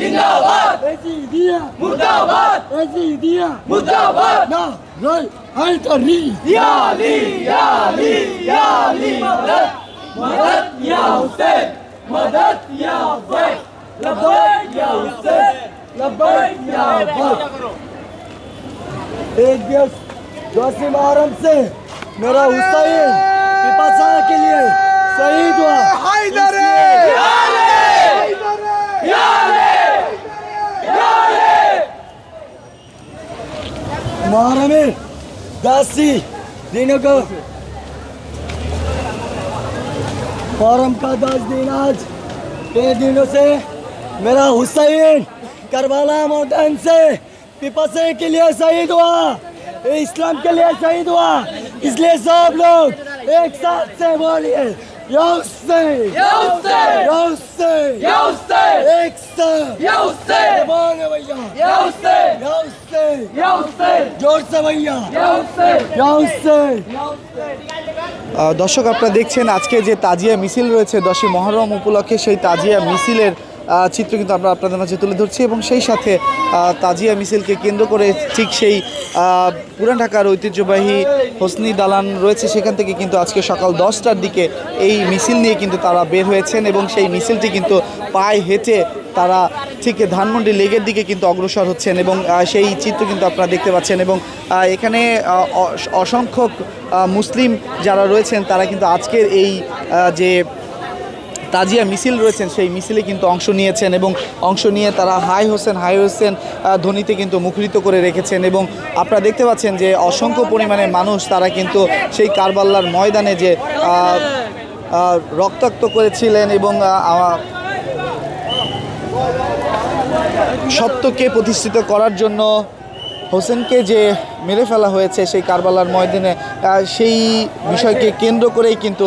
जिंदाबाद ऐसी दिया मुर्दाबाद ऐसी दिया मुर्दाबाद ना राय आई तरी याली याली याली मदद मदद या हुसैन मदद या हुसैन लबैक या हुसैन लबैक या हुसैन एक दिवस जोसिम आरम से मेरा हुसैन पिपासा के लिए शहीद हुआ हाय दरे मुहर्रम में दासी दिनों को मुहर्रम का दस दिन आज कई दिनों से मेरा हुसैन करबला मैदान से पिपासे के लिए शहीद हुआ, इस्लाम के लिए शहीद हुआ। इसलिए सब लोग एक साथ से बोलिए या Hussain. usted! ¡Y a usted! ¡Extra! ¡Y a usted! ¡Demone, vaya! ¡Y a usted! ¡Y a usted! ¡Y a usted! ¡Yorza, vaya! ¡Y a usted! ¡Y a usted! ¡Y a usted! দর্শক আপনারা দেখছেন আজকে যে তাজিয়া মিছিল রয়েছে দশই মহরম উপলক্ষে সেই তাজিয়া মিছিলের চিত্র কিন্তু আমরা আপনাদের মাঝে তুলে ধরছি এবং সেই সাথে তাজিয়া মিছিলকে কেন্দ্র করে ঠিক সেই পুরান ঢাকার ঐতিহ্যবাহী হোসনি দালান রয়েছে। সেখান থেকে কিন্তু আজকে সকাল দশটার দিকে এই মিছিল নিয়ে কিন্তু তারা বের হয়েছেন এবং সেই মিছিলটি কিন্তু পায়ে হেঁটে তারা ঠিক ধানমন্ডি লেগের দিকে কিন্তু অগ্রসর হচ্ছেন এবং সেই চিত্র কিন্তু আপনারা দেখতে পাচ্ছেন এবং এখানে আহ, অস- অসংখ্য মুসলিম যারা রয়েছেন তারা কিন্তু আজকের এই যে তাজিয়া মিছিল রয়েছেন, সেই মিছিলে কিন্তু অংশ নিয়েছেন এবং অংশ নিয়ে তারা হাই হোসেন হাই হোসেন ধ্বনিতে কিন্তু মুখরিত করে রেখেছেন এবং আপনারা দেখতে পাচ্ছেন যে অসংখ্য পরিমাণে মানুষ তারা কিন্তু সেই কারবাল্লার ময়দানে যে রক্তাক্ত করেছিলেন এবং সত্যকে প্রতিষ্ঠিত করার জন্য হোসেনকে যে মেরে ফেলা হয়েছে সেই কারবালার ময়দানে সেই বিষয়কে কেন্দ্র করেই কিন্তু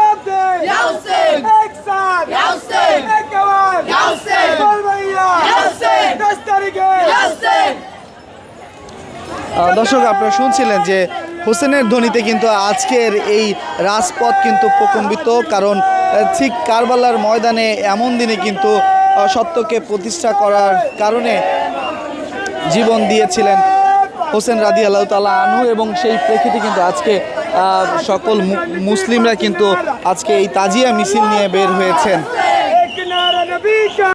দর্শক, আপনারা শুনছিলেন যে হোসেনের ধ্বনিতে কিন্তু আজকের এই রাজপথ কিন্তু প্রকম্বিত কারণ ঠিক কারবালার ময়দানে এমন দিনে কিন্তু সত্যকে প্রতিষ্ঠা করার কারণে জীবন দিয়েছিলেন হোসেন রাদি আল্লাহ তালা আনহু এবং সেই প্রেক্ষিতে কিন্তু আজকে সকল মুসলিমরা কিন্তু আজকে এই তাজিয়া মিছিল নিয়ে বের হয়েছেন।